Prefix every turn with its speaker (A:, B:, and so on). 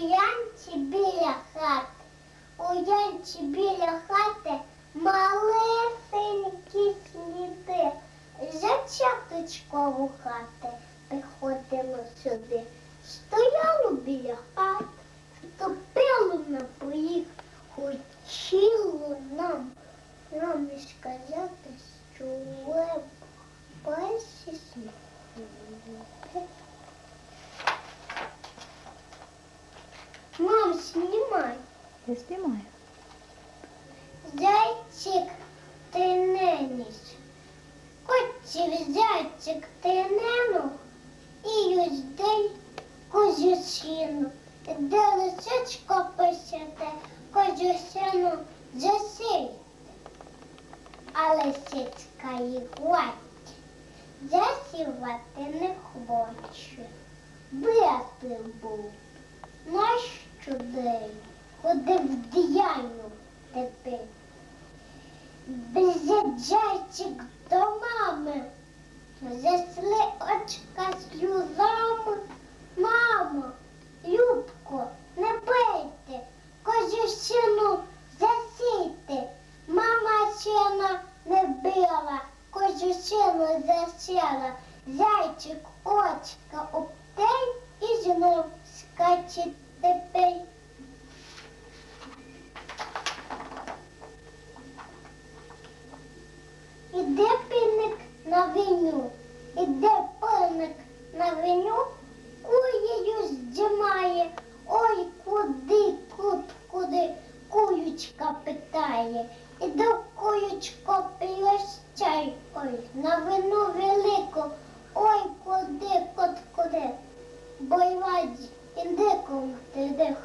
A: Янці біля хати. У Янці біля хати малесенькі сліди. Зачаточкову хати приходило сюди. Стояло біля хати, топило на поїх, хотіло нам, нам і сказати, що ви знімай.
B: Я.
A: Зайчик ти неніч. Хотів зайчик ти нему і юздей козюсину. Де лисичко писати, козюсину засій. А лисичка й гладь, засівати не хоче. Бити був. Нащо день ходив діяню тепер? Безяджайчик до мами, засли очка сльозами. Мамо, Любко, не бийте, козюсину засійте. Мама сіна не била, козюсину засіла. Зайчик очка обтень і знов скаче тепер. Іде півник на виню, іде пивник на виню, куєю здімає. Ой, куди, кут, куди, куючка питає. Іде куючко чай, ой, на вину велику, ой, куди, кут, куди. Бо й іди кому ти, іди